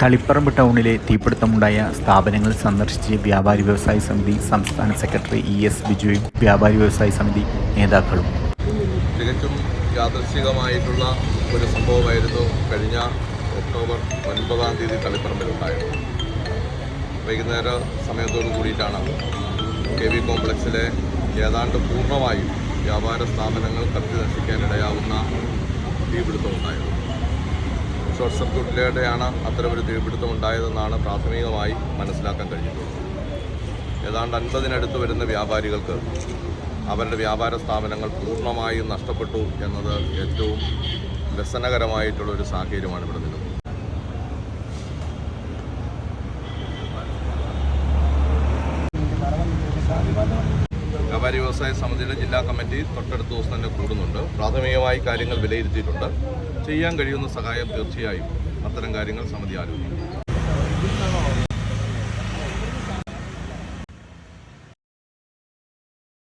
തളിപ്പറമ്പ് ടൗണിലെ തീപിടുത്തമുണ്ടായ സ്ഥാപനങ്ങൾ സന്ദർശിച്ച് വ്യാപാരി വ്യവസായ സമിതി സംസ്ഥാന സെക്രട്ടറി ഇ എസ് ബിജുവും വ്യാപാരി വ്യവസായ സമിതി നേതാക്കളും. തികച്ചും യാദൃശികമായിട്ടുള്ള ഒരു സംഭവമായിരുന്നു കഴിഞ്ഞ ഒക്ടോബർ ഒൻപതാം തീയതി തളിപ്പറമ്പിലുണ്ടായത്. വൈകുന്നേര സമയത്തോട് കൂടിയിട്ടാണ് കെ വി കോംപ്ലക്സിലെ ഏതാണ്ട് പൂർണമായും വ്യാപാര സ്ഥാപനങ്ങൾ കത്തി നശിക്കാനിടയാവുന്ന തീപിടുത്തമുണ്ടായത്. ഷോർട്ട് സർക്യൂട്ടിലൂടെയാണ് അത്തരമൊരു തീപിടുത്തം ഉണ്ടായതെന്നാണ് പ്രാഥമികമായി മനസ്സിലാക്കാൻ കഴിഞ്ഞിട്ടുള്ളത്. ഏതാണ്ട് അൻപതിനടുത്ത് വരുന്ന വ്യാപാരികൾക്ക് അവരുടെ വ്യാപാര സ്ഥാപനങ്ങൾ പൂർണമായും നഷ്ടപ്പെട്ടു എന്നത് ഏറ്റവും വ്യസനകരമായിട്ടുള്ള ഒരു സാഹചര്യമാണ് ഇവിടെ നിലനിൽക്കുന്നത്. വ്യാപാരി വ്യവസായ സമിതിയുടെ ജില്ലാ കമ്മിറ്റി തൊട്ടടുത്ത ദിവസം തന്നെ കൂടുന്നുണ്ട്. പ്രാഥമികമായി കാര്യങ്ങൾ വിലയിരുത്തിയിട്ടുണ്ട്. ചെയ്യാൻ കഴിയുന്ന സഹായം തീർച്ചയായും അത്തരം കാര്യങ്ങൾ സമിതി ആലോചിക്കും.